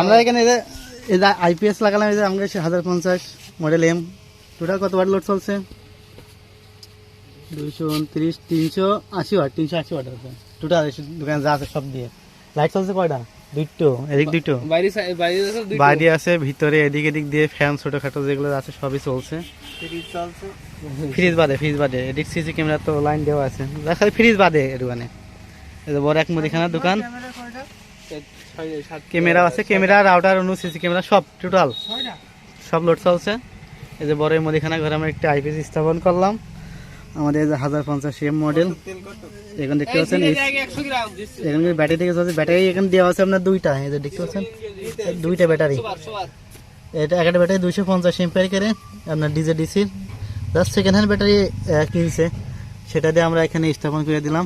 আমরা এখানে এই যে আইপিএস লাগালাম এই যে আমাদের হাজার পঞ্চাশ মডেল এম টোটাল কত ওয়াট লোড চলছে? দুইশো উনত্রিশ তিনশো আশি ওয়াট তিনশো আশি ওয়াট আছে। টোটাল দোকানে যা আছে সব দিয়ে। লাইট চলছে কয়টা? দুইটো এদিক দুইটো। বাইরে আছে ভিতরে এদিক এদিক দিয়ে ফ্যান ছোটখাটো যেগুলো আছে সবই চলছে। ফ্রিজ বাদে ফ্রিজ বাদে। এদিক সিসি ক্যামেরা তো লাইন দেওয়া আছে। খালি ফ্রিজ বাদে দোকানে। বড় এক মুদিখানার দোকান। ক্যামেরা আছে ক্যামেরা রাউটার অনু সিসি ক্যামেরা সব টোটাল সব লোড চলছে। এই যে বড় মুদিখানা ঘরে আমরা একটা আইপিএস স্থাপন করলাম। আমাদের এই যে হাজার পঞ্চাশ এম মডেল এখানে দেখতে পাচ্ছেন গ্রাম ব্যাটারি থেকে চলছে। ব্যাটারি এখানে দেওয়া আছে আপনার দুইটা। এই যে দেখতে পাচ্ছেন? দুইটা ব্যাটারি এটা একটা ব্যাটারি দুইশো পঞ্চাশ এম্পিয়ার করে আপনার ডিজে ডিসির জাস্ট সেকেন্ড হ্যান্ড ব্যাটারি কিনছে। সেটা দিয়ে আমরা এখানে স্থাপন করে দিলাম।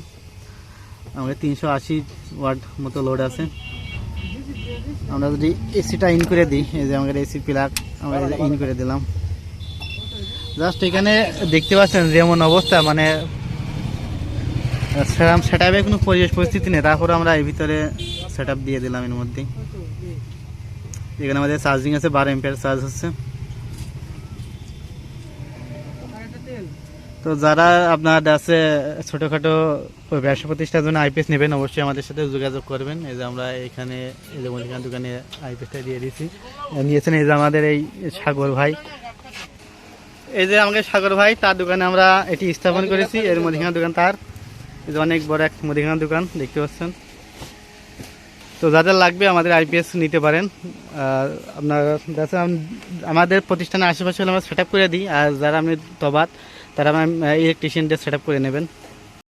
আমাদের তিনশো আশি ওয়াট মতো লোড আছে। আমরা যদি এসিটা ইন করে দিই, এই যে আমাদের এসি প্লাগ আমরা ইন করে দিলাম। জাস্ট এখানে দেখতে পাচ্ছেন যেমন অবস্থা মানে সেরাম সেট কোনো পরিবেশ পরিস্থিতি নেই, তারপরে আমরা এর ভিতরে সেট দিয়ে দিলাম এর মধ্যেই এখানে আমাদের চার্জিং আছে, বারো এম্পিয়ার চার্জ হচ্ছে। তো যারা আপনার আছে ছোটোখাটো ব্যবসা প্রতিষ্ঠার জন্য আইপিএস নেবেন, অবশ্যই আমাদের সাথে যোগাযোগ করবেন। এই যে আমরা এখানে, এই যে মধ্যখান দোকানে আইপিএসটা দিয়ে দিয়েছি। নিয়েছেন এই যে আমাদের এই সাগর ভাই। এই যে আমাকে সাগর ভাই, তার দোকানে আমরা এটি স্থাপন করেছি। এর মুদিখানা দোকান তার। এই যে অনেক বড় এক মুদিখানা দোকান, দেখতে পাচ্ছেন। তো যাদের লাগবে আমাদের আইপিএস নিতে পারেন। আপনার আমাদের প্রতিষ্ঠানের আশেপাশে হলে আমরা সেট করে দিই। আর যারা আপনি তবাত তারা ইলেকট্রিশিয়ানদের সেট করে নেবেন।